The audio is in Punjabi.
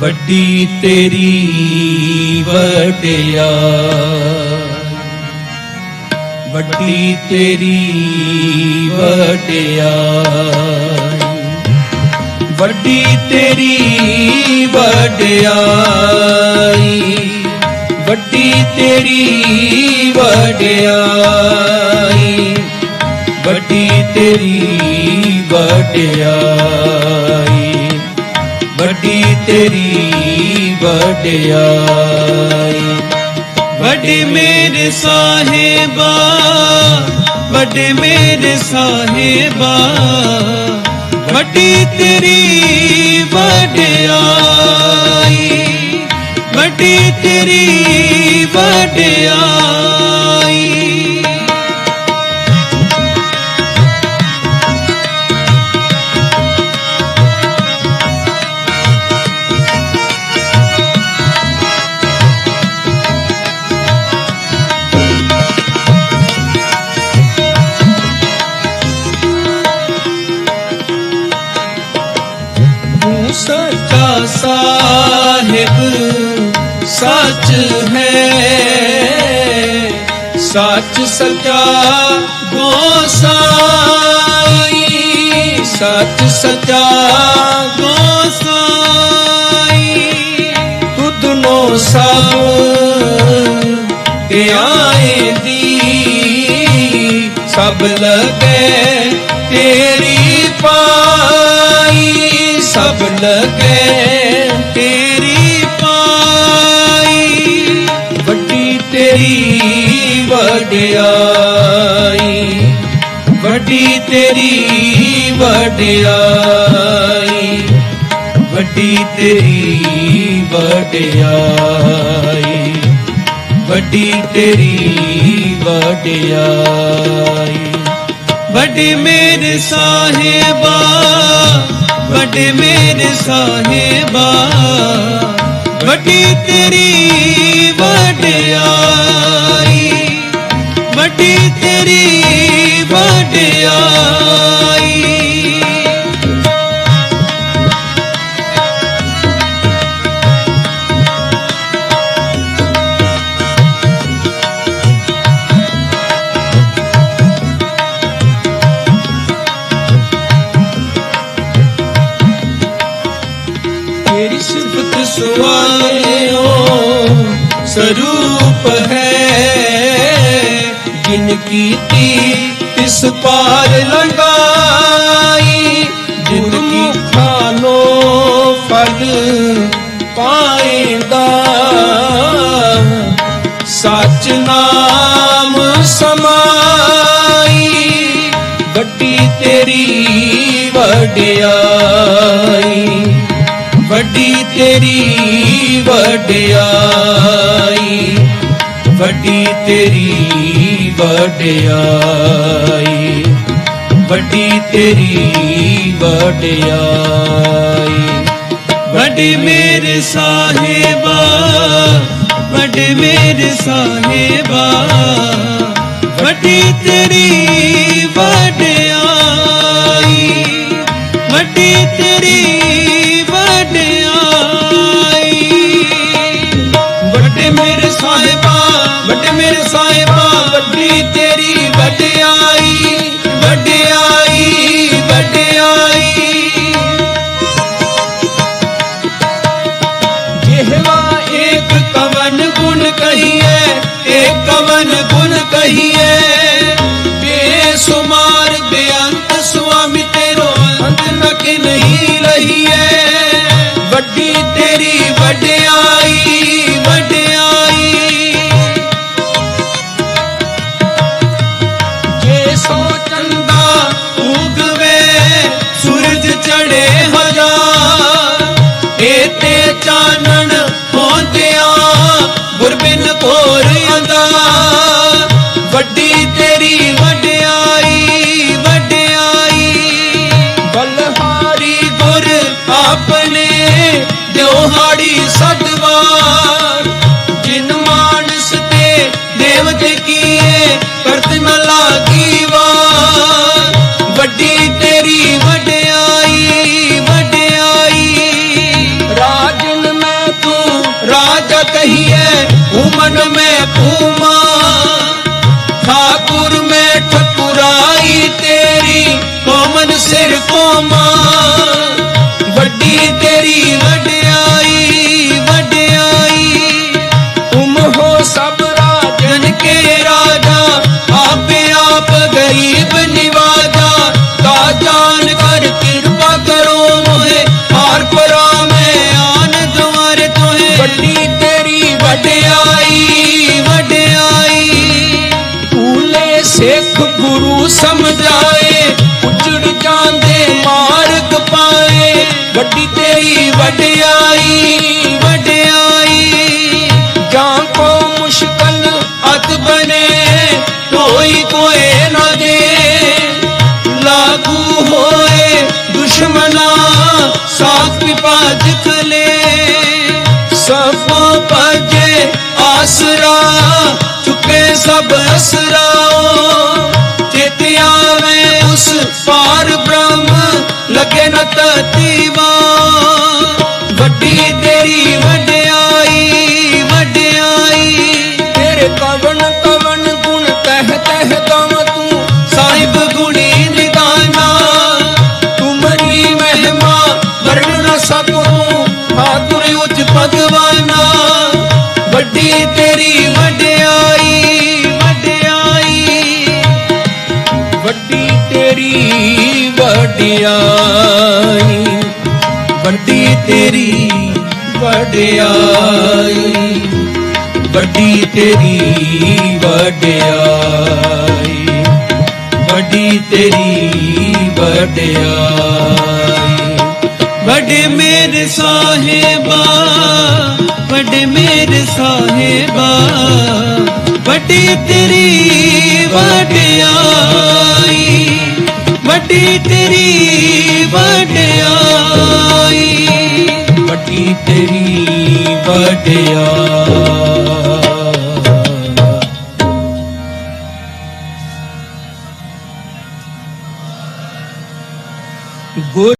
ਵੱਡੀ ਤੇਰੀ ਵਡਿਆ। ਵੱਡੀ ਤੇਰੀ ਵਡਿਆ। ਵੱਡੀ ਤੇਰੀ ਵਡਿਆਈ ਵੱਡੀ ਤੇਰੀ ਵਡਿਆਈ ਵੱਡੀ ਤੇਰੀ ਵਡਿਆਈ ਵੱਡੀ ਤੇਰੀ ਵਡਿਆਈ। ਵੱਡੇ ਮੇਰੇ ਸਾਹਿਬਾ ਵੱਡੇ ਮੇਰੇ ਸਾਹਿਬਾ ਵੱਡੀ ਤੇਰੀ ਵਡਿਆਈ। ਵੱਡੀ ਤੇਰੀ ਵਡਿਆਈ। ਸਾਹਿਬ, ਸੱਚ ਹੈ। ਸੱਚ ਸੱਚਾ ਗੋਸਾਈ, ਸੱਚ ਸੱਚਾ ਗੋਸਾਈ ਤੁਧ ਨੋ ਸਭ ਆਏ ਦੀ ਸਭ ਲਗੇ ਤੇਰੀ ਪਾਈ, ਸਭ ਲਗੇ ਵਡਿਆਈ, ਵੱਡੀ ਤੇਰੀ ਵਡਿਆਈ, ਵੱਡੀ ਤੇਰੀ ਵਡਿਆਈ, ਵੱਡੀ ਤੇਰੀ ਵਡਿਆਈ। ਵੱਡੇ ਮੇਰੇ ਸਾਹਿਬਾ, ਵੱਡੇ ਮੇਰੇ ਸਾਹਿਬਾ, ਵੱਡੀ ਤੇਰੀ ਵਡਿਆਈ। ਵੱਡੀ ਤੇਰੀ ਵਡਿਆਈ। ਤੇਰੀ ਸਿਫਤ ਸੁਆਲਿਓ ਸਰੂਪ ਜਿਨ ਕੀਤੀ, ਤਿਸ ਪਾਰ ਲੰਗਾਈ ਜਿਨ ਕੀ ਖਾਨੋ ਫਲ ਪਾਏਂਦਾ। ਸੱਚ ਨਾਮ ਸਮਾਈ, ਵੱਡੀ ਤੇਰੀ ਵਡਿਆਈ। ਵੱਡੀ ਤੇਰੀ ਵਡਿਆਈ, ਵੱਡੀ ਤੇਰੀ ਵਡਿਆਈ, ਵੱਡੀ ਤੇਰੀ ਵਡਿਆਈ। ਵੱਡੇ ਮੇਰੇ ਸਾਹਿਬਾ, ਵੱਡੇ ਮੇਰੇ ਸਾਹਿਬਾ, ਵੱਡੀ ਤੇਰੀ ਵਡਿਆਈ, ਵੱਡੀ ਤੇਰੀ ਵਡਿਆਈ। ਵੱਡੇ ਮੇਰੇ ਸਾਹਿਬਾ, ਵੱਡੇ ਮੇਰੇ ਸਾਹਿਬਾ ਚਾਨਣ ਪਹੁੰਚਿਆ ਗੁਰਬਿਨ ਕੋਰ ਅੰਦਾ ਵੱਡੀ ਤੇਰੀ ਵਡਿਆਈ ਵਡਿਆਈ। ਬਲਹਾਰੀ ਗੁਰ ਆਪਣੇ ਦਿਉਹਾੜੀ ठाकुर में ठकुराई तेरी कोमन सिर कोमा ਆਸਰਾ ਚੁੱਕੇ ਸਭ ਅਸਰਾਓ ਚਿਤ ਆਵੇ ਉਸ ਪਾਰ ਬ੍ਰਹਮ ਲਗੇ ਨ ਤਤੀਵਾ ਤੇਰੀ ਵਡਿਆਈ ਵਡਿਆਈ ਵੱਡੀ ਤੇਰੀ ਵਡਿਆਈ ਵੱਡੀ ਤੇਰੀ ਵਡਿਆਈ ਵੱਡੀ ਤੇਰੀ ਵਡਿਆਈ ਵੱਡੀ ਤੇਰੀ ਵਡਿਆਈ ਵੱਡੇ ਮੇਰੇ ਸਾਹਿਬਾ, ਵੱਡੇ ਮੇਰੇ ਸਾਹਿਬਾ, ਵੱਡੀ ਤੇਰੀ ਵਡਿਆਈ ਵੱਡੀ ਤੇਰੀ ਵਡਿਆਈ ਵੱਡੀ ਤੇਰੀ ਵਡਿਆਈ